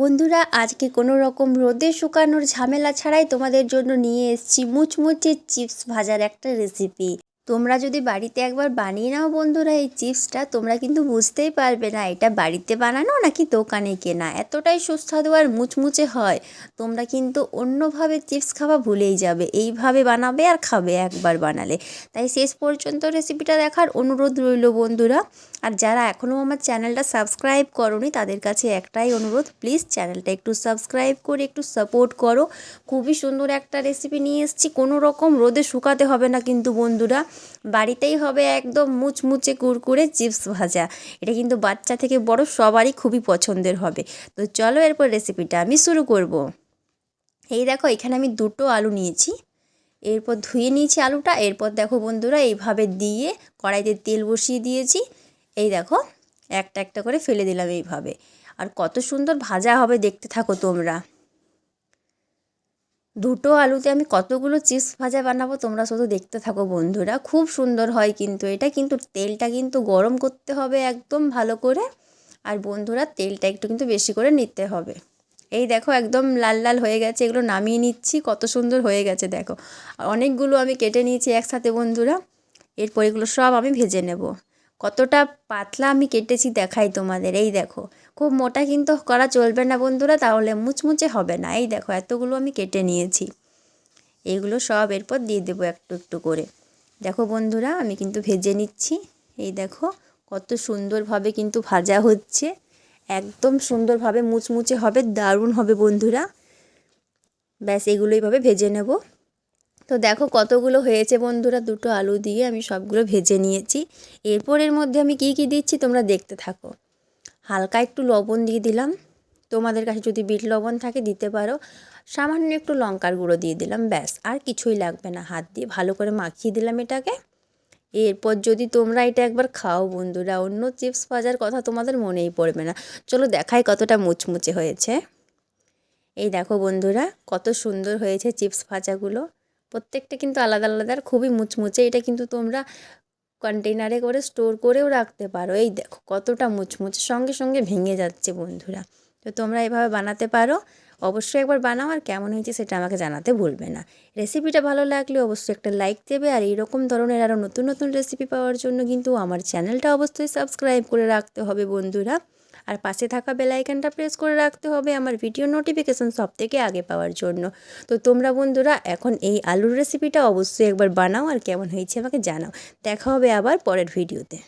বন্ধুরা, আজকে কোনো রকম রোদে শুকানোর ঝামেলা ছাড়াই তোমাদের জন্য নিয়ে এসেছি মুচমুচে চিপস ভাজার একটা রেসিপি তোমরা যদি বাড়িতে একবার বানিয়ে নাও বন্ধুরা এই চিপসটা, তোমরা কিন্তু বুঝতেই পারবে না এটা বাড়িতে বানানো নাকি দোকানে কেনা। এতটাই সুস্বাদু আর মুচমুচে হয়। তোমরা কিন্তু অন্যভাবে চিপস খাওয়া ভুলেই যাবে। এইভাবে বানাবে আর খাবে একবার বানালে। তাই শেষ পর্যন্ত রেসিপিটা দেখার অনুরোধ রইল বন্ধুরা। আর যারা এখনও আমার চ্যানেলটা সাবস্ক্রাইব করনি, তাদের কাছে একটাই অনুরোধ প্লিজ চ্যানেলটা একটু সাবস্ক্রাইব করে একটু সাপোর্ট করো। খুবই সুন্দর একটা রেসিপি নিয়ে এসেছি। কোনো রকম রোদে শুকাতে হবে না কিন্তু বন্ধুরা। বাড়িতেই হবে একদম মুচমুচে কুরকুরে চিপস ভাজা। এটা কিন্তু বাচ্চা থেকে বড় সবারই খুবই পছন্দের হবে। তো চলো এরপর রেসিপিটা আমি শুরু করব। এই দেখো, এখানে আমি দুটো আলু নিয়েছি। এরপর ধুয়ে নিয়েছি আলুটা। এরপর দেখো বন্ধুরা, এইভাবে দিয়ে কড়াইতে তেল বসিয়ে দিয়েছি। এই দেখো, একটা একটা করে ফেলে দিলাম এইভাবে। আর কত সুন্দর ভাজা হবে, দেখতে থাকো তোমরা। দুটো আলুতে আমি কতগুলো চিপস ভাজা বানাবো তোমরা শুধু দেখতে থাকো বন্ধুরা। খুব সুন্দর হয় কিন্তু এটা, কিন্তু তেলটা কিন্তু গরম করতে হবে একদম ভালো করে। আর বন্ধুরা, তেলটা একটু কিন্তু বেশি করে নিতে হবে। এই দেখো, একদম লাল লাল হয়ে গেছে, এগুলো নামিয়ে নিচ্ছি, কত সুন্দর হয়ে গেছে দেখো। অনেকগুলো আমি কেটে নিয়েছি একসাথে বন্ধুরা, এরপর এগুলো সব আমি ভেজে নেব। কতটা পাতলা আমি কেটেছি দেখাই তোমাদের, এই দেখো। খুব মোটা কিন্তু করা চলবে না বন্ধুরা, তাহলে মুচমুচে হবে না। এই দেখো, এতগুলো আমি কেটে নিয়েছি। এইগুলো সব এরপর দিয়ে দেবো একটু একটু করে। দেখো বন্ধুরা, আমি কিন্তু ভেজে নিচ্ছি। এই দেখো, কত সুন্দরভাবে কিন্তু ভাজা হচ্ছে। একদম সুন্দরভাবে মুচমুচে হবে, দারুণ হবে বন্ধুরা। ব্যাস এগুলো এইভাবে ভেজে নেব। তো দেখো কতগুলো হয়েছে বন্ধুরা, দুটো আলু দিয়ে আমি সবগুলো ভেজে নিয়েছি। এরপর এর মধ্যে আমি কি কি দিচ্ছি তোমরা দেখতে থাকো। হালকা একটু লবণ দিয়ে দিলাম। তোমাদের কাছে যদি বিট লবণ থাকে দিতে পারো। সামান্য একটু লঙ্কার গুঁড়ো দিয়ে দিলাম, ব্যাস, আর কিছুই লাগবে না। হাত দিয়ে ভালো করে মাখিয়ে দিলাম এটাকে। এরপর যদি তোমরা এটা একবার খাও বন্ধুরা, অন্য চিপস ভাজার কথা তোমাদের মনেই পড়বে না। চলো দেখাই কতটা মুচমুচে হয়েছে। এই দেখো বন্ধুরা, কত সুন্দর হয়েছে চিপস ভাজাগুলো। প্রত্যেকটা কিন্তু আলাদা আলাদা আর খুবই মুচমুচে। এটা কিন্তু তোমরা কন্টেনারে করে স্টোর করেও রাখতে পারো। এই দেখো কতটা মুচমুচে, সঙ্গে সঙ্গে ভেঙে যাচ্ছে বন্ধুরা। তো তোমরা এভাবে বানাতে পারো। অবশ্যই একবার বানাও আর কেমন হয়েছে সেটা আমাকে জানাতে ভুলবে না। রেসিপিটা ভালো লাগলে অবশ্যই একটা লাইক দেবে আর এইরকম ধরনের আরও নতুন নতুন রেসিপি পাওয়ার জন্য কিন্তু আমার চ্যানেলটা অবশ্যই সাবস্ক্রাইব করে রাখতে হবে বন্ধুরা। আর পাশে থাকা বেলাইকানটা প্রেস করে রাখতে হবে আমার ভিডিও নোটিফিকেশান সব থেকে আগে পাওয়ার জন্য। তো তোমরা বন্ধুরা, এখন এই আলুর রেসিপিটা অবশ্যই একবার বানাও আর কেমন হয়েছে আমাকে জানাও। দেখা হবে আবার পরের ভিডিওতে